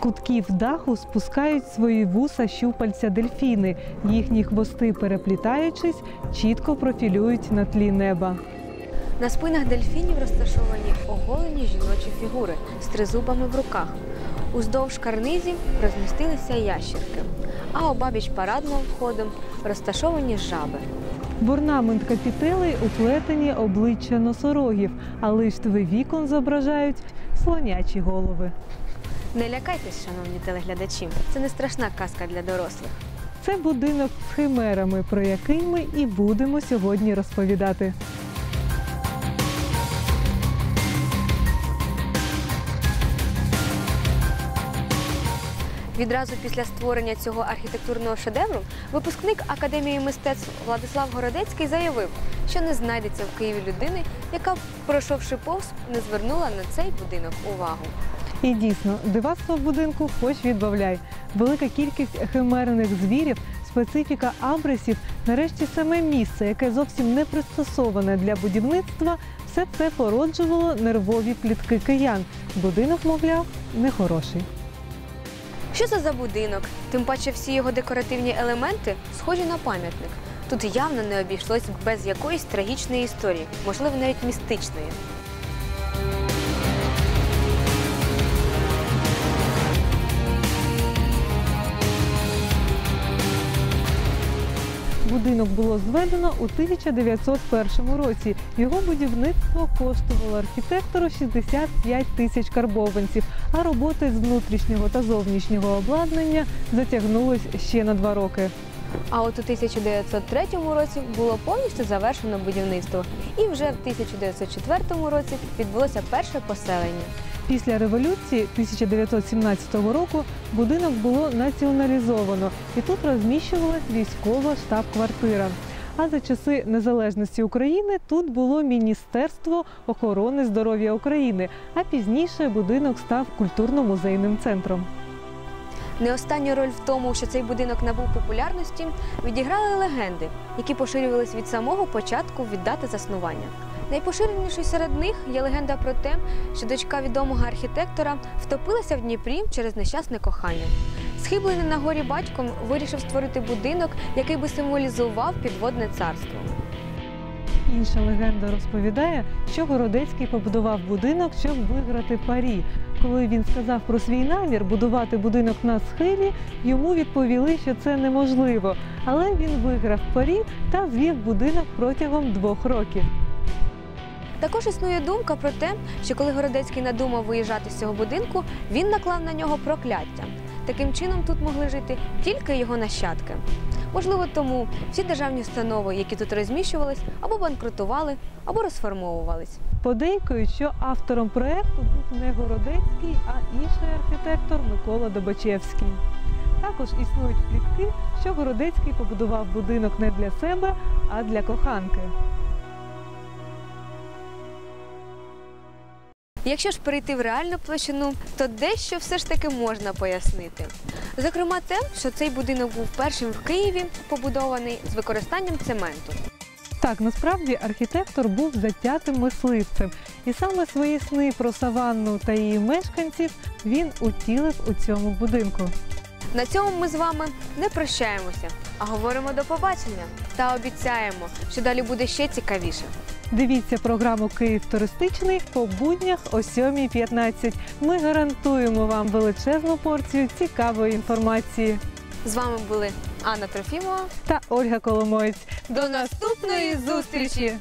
Кутків даху спускають свої вуса щупальця дельфіни. Їхні хвости, переплітаючись, чітко профілюють на тлі неба. На спинах дельфінів розташовані оголені жіночі фігури з тризубами в руках. Уздовж карнизів розмістилися ящерки, а обабіч парадного входу розташовані жаби. В орнамент капітелей уплетені обличчя носорогів, а лиштви вікон зображають слонячі голови. Не лякайтесь, шановні телеглядачі, це не страшна казка для дорослих. Це будинок з химерами, про який ми і будемо сьогодні розповідати. Відразу після створення цього архітектурного шедевру випускник Академії мистецтв Владислав Городецький заявив, що не знайдеться в Києві людини, яка, пройшовши повз, не звернула на цей будинок увагу. І дійсно, дивацтво в будинку хоч відбавляй. Велика кількість химерних звірів, специфіка абрисів, нарешті саме місце, яке зовсім не пристосоване для будівництва, все це породжувало нервові плітки киян. Будинок, мовляв, нехороший. Що це за будинок? Тим паче всі його декоративні елементи схожі на пам'ятник. Тут явно не обійшлось без якоїсь трагічної історії, можливо, навіть містичної. Будинок було зведено у 1901 році. Його будівництво коштувало архітектору 65 тисяч карбованців, а роботи з внутрішнього та зовнішнього обладнання затягнулись ще на два роки. А от у 1903 році було повністю завершено будівництво, і вже в 1904 році відбулося перше поселення. Після революції 1917 року будинок було націоналізовано, і тут розміщувалась військова штаб-квартира. А за часи незалежності України тут було Міністерство охорони здоров'я України, а пізніше будинок став культурно-музейним центром. Не останню роль в тому, що цей будинок набув популярності, відіграли легенди, які поширювались від самого початку від дати заснування. Найпоширенішою серед них є легенда про те, що дочка відомого архітектора втопилася в Дніпрі через нещасне кохання. Схиблений на горі батьком вирішив створити будинок, який би символізував підводне царство. Інша легенда розповідає, що Городецький побудував будинок, щоб виграти парі. Коли він сказав про свій намір будувати будинок на схилі, йому відповіли, що це неможливо. Але він виграв парі та звів будинок протягом двох років. Також існує думка про те, що коли Городецький надумав виїжджати з цього будинку, він наклав на нього прокляття. Таким чином тут могли жити тільки його нащадки. Можливо, тому всі державні установи, які тут розміщувались, або банкрутували, або розформовувались. Подейкують, що автором проекту був не Городецький, а інший архітектор Микола Добачевський. Також існують плітки, що Городецький побудував будинок не для себе, а для коханки. Якщо ж перейти в реальну площину, то дещо все ж таки можна пояснити. Зокрема, те, що цей будинок був першим в Києві побудований з використанням цементу. Так, насправді архітектор був затятим мисливцем, і саме свої сни про саванну та її мешканців він утілив у цьому будинку. На цьому ми з вами не прощаємося, а говоримо до побачення та обіцяємо, що далі буде ще цікавіше. Дивіться програму Київ туристичний по буднях о 7.15. Ми гарантуємо вам величезну порцію цікавої інформації. З вами були Анна Трофімова. Та Ольга Коломоєць. До наступної зустрічі!